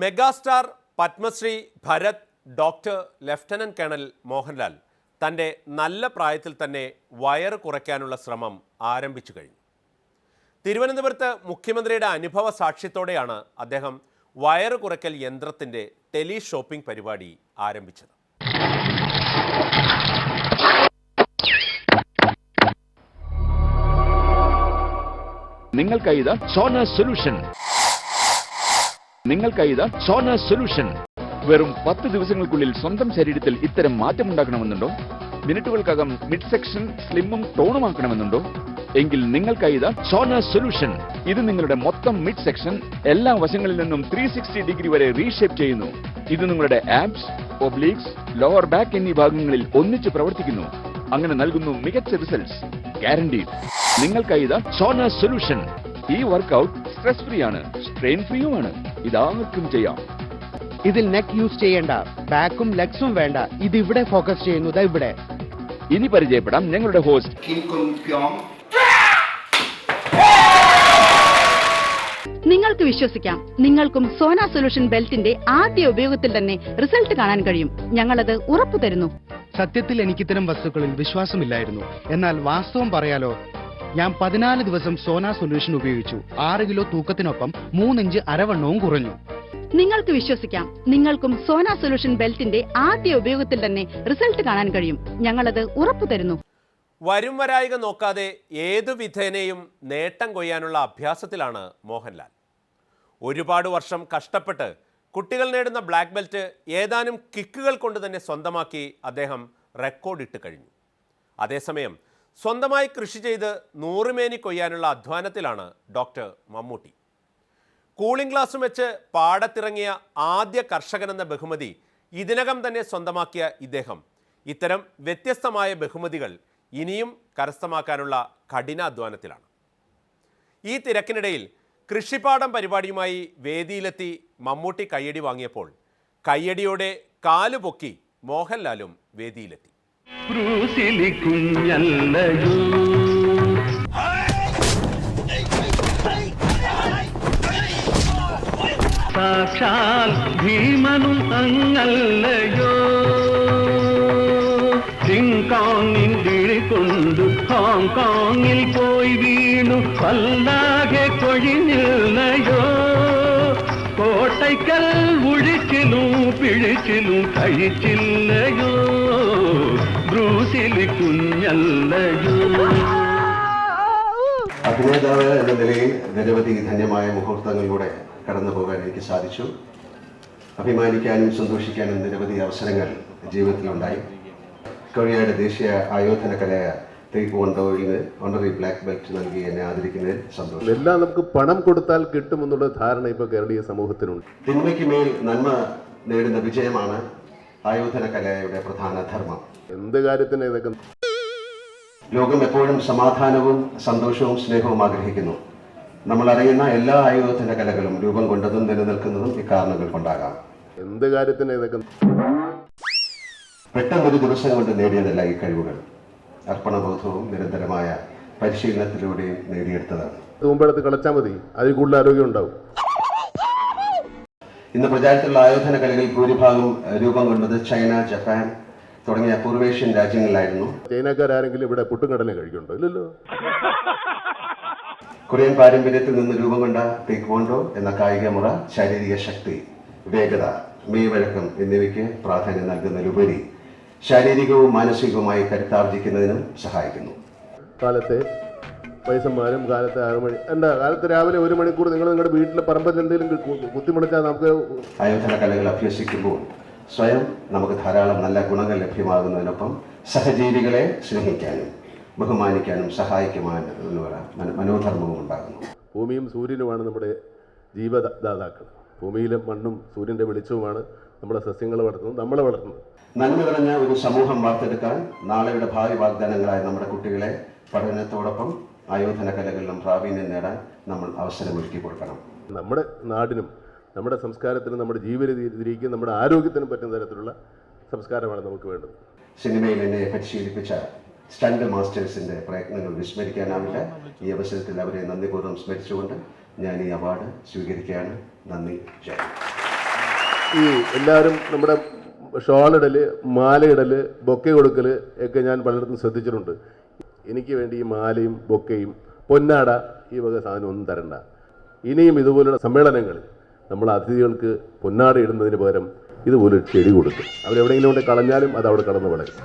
Megastar Padmashri Bharat doctor lieutenant colonel Mohanlal തന്റെ നല്ല പ്രായത്തിൽ തന്നെ വയറ് കുറയ്ക്കാനുള്ള ശ്രമം ആരംഭിച്ചു കഴിഞ്ഞു. തിരുവനന്തപുരത്ത് മുഖ്യമന്ത്രിയുടെ അനുഭവ സാക്ഷ്യത്തോടെയാണ് അദ്ദേഹം വയറ് കുറയ്ക്കൽ യന്ത്രത്തിന്റെ ടെലി ഷോപ്പിംഗ് പരിപാടി ആരംഭിച്ചത്. നിങ്ങൾക്കായി സോന സൊല്യൂഷൻ. നിങ്ങൾക്കായി സോന സൊല്യൂഷൻ വെറും പത്ത് ദിവസങ്ങൾക്കുള്ളിൽ സ്വന്തം ശരീരത്തിൽ ഇത്തരം മാറ്റമുണ്ടാക്കണമെന്നുണ്ടോ? മിനിറ്റുകൾക്കകം മിഡ് സെക്ഷൻ സ്ലിമ്മും ടോണുമാക്കണമെന്നുണ്ടോ എങ്കിൽ നിങ്ങൾക്കായി സോന സൊല്യൂഷൻ ഇത് നിങ്ങളുടെ മൊത്തം മിഡ് സെക്ഷൻ എല്ലാ വശങ്ങളിൽ നിന്നും ത്രീ സിക്സ്റ്റി ഡിഗ്രി വരെ റീഷേപ്പ് ചെയ്യുന്നു. ഇത് നിങ്ങളുടെ ആബ്സ് ഒബ്ലീക്സ് ലോവർ ബാക്ക് എന്നീ ഭാഗങ്ങളിൽ ഒന്നിച്ച് പ്രവർത്തിക്കുന്നു. അങ്ങനെ നൽകുന്നു മികച്ച റിസൾട്ട്സ് ഗ്യാരണ്ടി നിങ്ങൾക്കായി സോന സൊല്യൂഷൻ ഈ വർക്കൗട്ട് സ്ട്രെസ് ഫ്രീ ആണ് സ്ട്രെയിൻ ഫ്രീയുമാണ് ഇതാർക്കും ചെയ്യാം. ഇതിൽ നെക്ക് യൂസ് ചെയ്യേണ്ട ബാക്കും ലെഗ്സും വേണ്ട. ഇത് ഇവിടെ ഫോക്കസ് ചെയ്യുന്നത് ദാ ഇവിടെ. ഇനി പരിചയപ്പെടാം ഞങ്ങളുടെ ഹോസ്റ്റ് നിങ്ങൾക്ക് വിശ്വസിക്കാം നിങ്ങൾക്കും സോന സൊല്യൂഷൻ ബെൽറ്റിന്റെ ആദ്യ ഉപയോഗത്തിൽ തന്നെ റിസൾട്ട് കാണാൻ കഴിയും. ഞങ്ങളത് ഉറപ്പു തരുന്നു സത്യത്തിൽ എനിക്കിത്തരം വസ്തുക്കളിൽ വിശ്വാസമില്ലായിരുന്നു. എന്നാൽ വാസ്തവം പറയാലോ ഞാൻ പതിനാല് ദിവസം സോന സൊല്യൂഷൻ ഉപയോഗിച്ചു. ആറ് കിലോ തൂക്കത്തിനൊപ്പം മൂന്നിഞ്ച് അരവണ്ണവും കുറഞ്ഞു. നിങ്ങൾക്ക് വിശ്വസിക്കാം നിങ്ങൾക്കും സോന സൊല്യൂഷൻ ബെൽറ്റിന്റെ ആദ്യ ഉപയോഗത്തിൽ തന്നെ റിസൾട്ട് കാണാൻ കഴിയും. ഞങ്ങളത് ഉറപ്പു തരുന്നു. വരും വരായിക നോക്കാതെ ഏതു വിധേനയും നേട്ടം കൊയ്യാനുള്ള അഭ്യാസത്തിലാണ് മോഹൻലാൽ. ഒരുപാട് വർഷം കഷ്ടപ്പെട്ട് കുട്ടികൾ നേടുന്ന ബ്ലാക്ക് ബെൽറ്റ് ഏതാനും കിക്കുകൾ കൊണ്ട് തന്നെ സ്വന്തമാക്കി അദ്ദേഹം റെക്കോർഡിട്ട് കഴിഞ്ഞു. അതേസമയം സ്വന്തമായി കൃഷി ചെയ്ത് നൂറുമേനി കൊയ്യാനുള്ള അധ്വാനത്തിലാണ് ഡോക്ടർ മമ്മൂട്ടി. കൂളിംഗ് ഗ്ലാസും വെച്ച് പാടത്തിറങ്ങിയ ആദ്യ കർഷകനെന്ന ബഹുമതി ഇതിനകം തന്നെ സ്വന്തമാക്കിയ ഇദ്ദേഹം. ഇത്തരം വ്യത്യസ്തമായ ബഹുമതികൾ ഇനിയും കരസ്ഥമാക്കാനുള്ള കഠിനാധ്വാനത്തിലാണ് ഈ തിരക്കിനിടയിൽ കൃഷിപ്പാടം പരിപാടിയുമായി വേദിയിലെത്തി മമ്മൂട്ടി കയ്യടി വാങ്ങിയപ്പോൾ കയ്യടിയോടെ കാലുപൊക്കി മോഹൻലാലും വേദിയിലെത്തി. ബ്രൂസിലി കുഞ്ഞല്ലയോ സാക്ഷാൽ ഭീമനും അങ്ങല്ലയോ സിങ്കോങ്ങിൻ കൊണ്ട് ഹോങ്കോങ്ങിൽ പോയി വീണു വല്ലാകെ കൊഴിഞ്ഞില്ലയോ കോട്ടയ്ക്കൽ ഒഴിച്ചിലും പിഴിച്ചിലും കഴിച്ചില്ലയോ ബ്രൂസിലി കുഞ്ഞല്ലയോ? അഭിനേതാവ് എന്ന നിലയിൽ നിരവധി ധന്യമായ മുഹൂർത്തങ്ങളിലൂടെ കടന്നു പോകാൻ എനിക്ക് സാധിച്ചു. അഭിമാനിക്കാനും സന്തോഷിക്കാനും നിരവധി അവസരങ്ങൾ ജീവിതത്തിലുണ്ടായി. കൊറിയയുടെ ദേശീയ ആയോധന കലയ ഓണറി ബ്ലാക്ക് ബെൽറ്റ് നൽകി എന്നെ ആദരിക്കുന്നതിൽ സന്തോഷം. എല്ലാം നമുക്ക് പണം കൊടുത്താൽ കിട്ടുമെന്നുള്ള ധാരണ ഇപ്പോൾ കേരളീയ സമൂഹത്തിനുണ്ട്. തിന്മയ്ക്ക് മേൽ നന്മ നേടുന്ന വിജയമാണ് ആയോധന കലയുടെ പ്രധാന ധർമ്മം. എന്ത് കാര്യത്തിന് ഇതൊക്കെ ലോകം എപ്പോഴും സമാധാനവും സന്തോഷവും സ്നേഹവും ആഗ്രഹിക്കുന്നു. നമ്മൾ അറിയുന്ന എല്ലാ ആയോധന കലകളും രൂപം കൊണ്ടതും നിലനിൽക്കുന്നതും ഇക്കാരണങ്ങൾ കൊണ്ടാകാം. എന്ത് കാര്യത്തിന് ഇതൊക്കെ പെട്ടെന്നൊരു ദിവസം കൊണ്ട് നേടിയതല്ല ഈ കഴിവുകൾ. അർപ്പണബോധവും നിരന്തരമായ പരിശീലനത്തിലൂടെയും നേടിയെടുത്തതാണ്. മുമ്പെടുത്ത് കളിച്ചാൽ മതി. അതിൽ കൂടുതൽ ആരോഗ്യം ഉണ്ടാവും. ഇന്ന് പ്രചാരത്തിലുള്ള ആയോധന കലകളിൽ ഭൂരിഭാഗം രൂപം കൊണ്ടത് ചൈന ജപ്പാൻ തുടങ്ങിയ പൂർവേഷ്യൻ രാജ്യങ്ങളിലായിരുന്നു. ചൈനക്കാരെങ്കിലും ഇവിടെ പുട്ടും കടലും കഴിക്കുന്നുണ്ടോ? ഇല്ലല്ലോ. കൊറിയൻ പാരമ്പര്യത്തിൽ നിന്ന് രൂപം കൊണ്ട ടേക്വോണ്ടോ എന്ന കായിക മുറ ശാരീരിക ശക്തി വേഗത മെയ്വഴക്കം എന്നിവയ്ക്ക് പ്രാധാന്യം നൽകുന്നതിലുപരി ശാരീരികവും മാനസികവുമായി കരുത്താർജിക്കുന്നതിനും സഹായിക്കുന്നു. കാലത്തെ വയസ്സന്മാരും കാലത്ത് ആറ് മണി എന്താ കാലത്ത് രാവിലെ ഒരു മണിക്കൂർ നിങ്ങൾ നിങ്ങളുടെ വീട്ടിലെ പറമ്പത്തിൽ എന്തെങ്കിലും കുത്തിമുളച്ചാൽ നമുക്ക് ആയോധന കലകൾ അഭ്യസിക്കുമ്പോൾ സ്വയം നമുക്ക് ധാരാളം നല്ല ഗുണങ്ങൾ ലഭ്യമാകുന്നതിനൊപ്പം സഹജീവികളെ സ്നേഹിക്കാനും ബഹുമാനിക്കാനും സഹായിക്കുവാനും എന്ന് പറയാം മനോധർമ്മവും ഉണ്ടാകുന്നു. ഭൂമിയും സൂര്യനുമാണ് നമ്മുടെ ജീവദാതാക്കൾ. ഭൂമിയിലെ മണ്ണും സൂര്യന്റെ വെളിച്ചവുമാണ് നമ്മുടെ സസ്യങ്ങൾ വളർത്തുന്നത് നമ്മളെ വളർത്തുന്നത്. നന്മ നിറഞ്ഞ ഒരു സമൂഹം വാർത്തെടുക്കാൻ നാളെയുടെ ഭാവി വാഗ്ദാനങ്ങളായ നമ്മുടെ കുട്ടികളെ പഠനത്തോടൊപ്പം ആയോധന കലകളിലും പ്രാവീണ്യം നേടാൻ നമ്മൾ അവസരമൊരുക്കി കൊടുക്കണം. നമ്മുടെ നാടിനും നമ്മുടെ സംസ്കാരത്തിനും നമ്മുടെ ജീവിതരീതിക്കും നമ്മുടെ ആരോഗ്യത്തിനും പറ്റുന്ന തരത്തിലുള്ള സംസ്കാരമാണ് നമുക്ക് വേണ്ടത്. സിനിമയിൽ എന്നെ പരിശീലിപ്പിച്ച സ്റ്റണ്ട് മാസ്റ്റേഴ്സിന്റെ പ്രയത്നങ്ങൾ വിസ്മരിക്കാനാവില്ല. ഈ അവസരത്തിൽ അവരെ നന്ദിപൂർവം സ്മരിച്ചുകൊണ്ട് ഞാൻ ഈ അവാർഡ് സ്വീകരിക്കുകയാണ്. നന്ദി. ജയ ഈ എല്ലാവരും നമ്മുടെ ഷോളിടൽ മാലയിടൽ ബൊക്കെ കൊടുക്കൽ ഒക്കെ ഞാൻ പലയിടത്തും ശ്രദ്ധിച്ചിട്ടുണ്ട്. എനിക്ക് വേണ്ടി ഈ മാലയും ബൊക്കയും പൊന്നാട ഈ വക സാധനം ഒന്നും തരണ്ട. ഇനിയും ഇതുപോലുള്ള സമ്മേളനങ്ങളിൽ നമ്മൾ അതിഥികൾക്ക് പൊന്നാട ഇടുന്നതിന് പകരം ഇതുപോലെ ചെടി കൊടുക്കും. അവരെവിടെയെങ്കിലും കൊണ്ട് കളഞ്ഞാലും അത് അവിടെ കടന്നു വളരും.